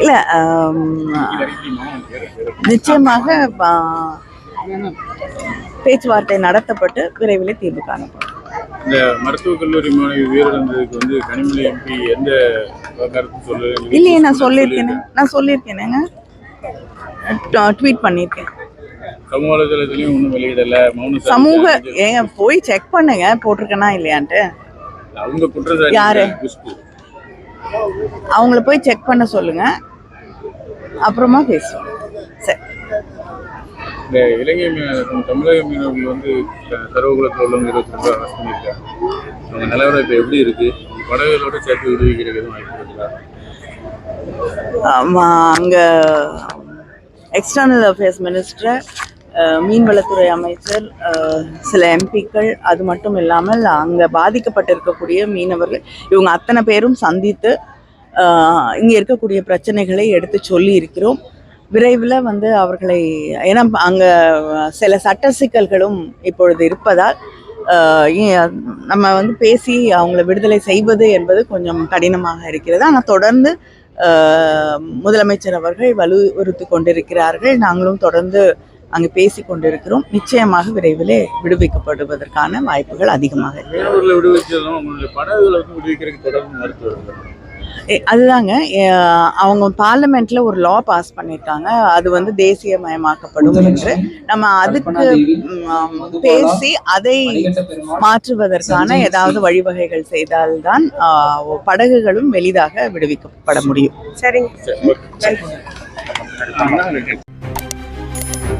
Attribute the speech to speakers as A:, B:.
A: இல்லை நிச்சயமாக பேச்சுவார்த்தை நடத்தப்பட்டு விரைவில் தீர்வு காணப்படும்.
B: இந்த மருத்துவக் கல்லூரி மாணவி உயிரிழந்ததுக்கு வந்து கனிமொழி எம்பி எந்த கருத்து சொல்லு
A: இல்லையே நான் சொல்லியிருக்கேனே. நான் சொல்லியிருக்கேனேங்க. ட்வீட் பண்ணியிருக்கேன்.
B: சமூக வலைதளத்திலையும் ஒன்றும் வெளியிடல. மௌன
A: சமூக. ஏங்க போய் செக் பண்ணுங்க போட்டிருக்கேனா இல்லையான்ட்டு.
B: அவங்க குற்றச்சாட்டு
A: யாரு? அவங்கள போய் செக் பண்ண சொல்லுங்க. அப்புறமா பேசுவோம். சரி.
B: இந்த இலங்கை மீன- தமிழக மீனவர்கள் வந்து க- சர்வகுலத்தில் உள்ளவங்க இருபத்தி ரெண்டு அரசு பண்ணியிருக்காங்க. அவங்க நிலவரம் இப்போ எப்படி இருக்கு? படகுகளோட சேர்த்து விடுவிக்கிறதுக்கு எதுவும் வாய்ப்பு இருக்குதா?
A: அங்கே எக்ஸ்டர்னல் அஃபேர்ஸ் மினிஸ்டர் மீன்வளத்துறை அமைச்சர் சில எம்பிக்கள் அது மட்டும் இல்லாமல் அங்கே பாதிக்கப்பட்டிருக்கக்கூடிய மீனவர்கள் இவங்க அத்தனை பேரும் சந்தித்து இங்கே இருக்கக்கூடிய பிரச்சனைகளை எடுத்து சொல்லி இருக்கிறோம் விரைவில் வந்து அவர்களை ஏன்னா அங்கே சில சட்ட சிக்கல்களும் இப்பொழுது இருப்பதால் நம்ம வந்து பேசி அவங்கள விடுதலை செய்வது என்பது கொஞ்சம் கடினமாக இருக்கிறது. ஆனால் தொடர்ந்து முதலமைச்சர் அவர்கள் வலியுறுத்தி கொண்டிருக்கிறார்கள். நாங்களும் தொடர்ந்து அங்கு பேசி கொண்டிருக்கிறோம் நிச்சயமாக விரைவிலே விடுவிக்கப்படுவதற்கான வாய்ப்புகள் அதிகமாக அதுதாங்க. அவங்க பார்லிமெண்ட்ல ஒரு லா பாஸ் பண்ணியிருக்காங்க அது வந்து தேசியமயமாக்கப்படும் என்று. நம்ம அதுக்கு பேசி அதை மாற்றுவதற்கான ஏதாவது வழிவகைகள் செய்தால்தான் படகுகளும் எளிதாக விடுவிக்கப்பட முடியும்.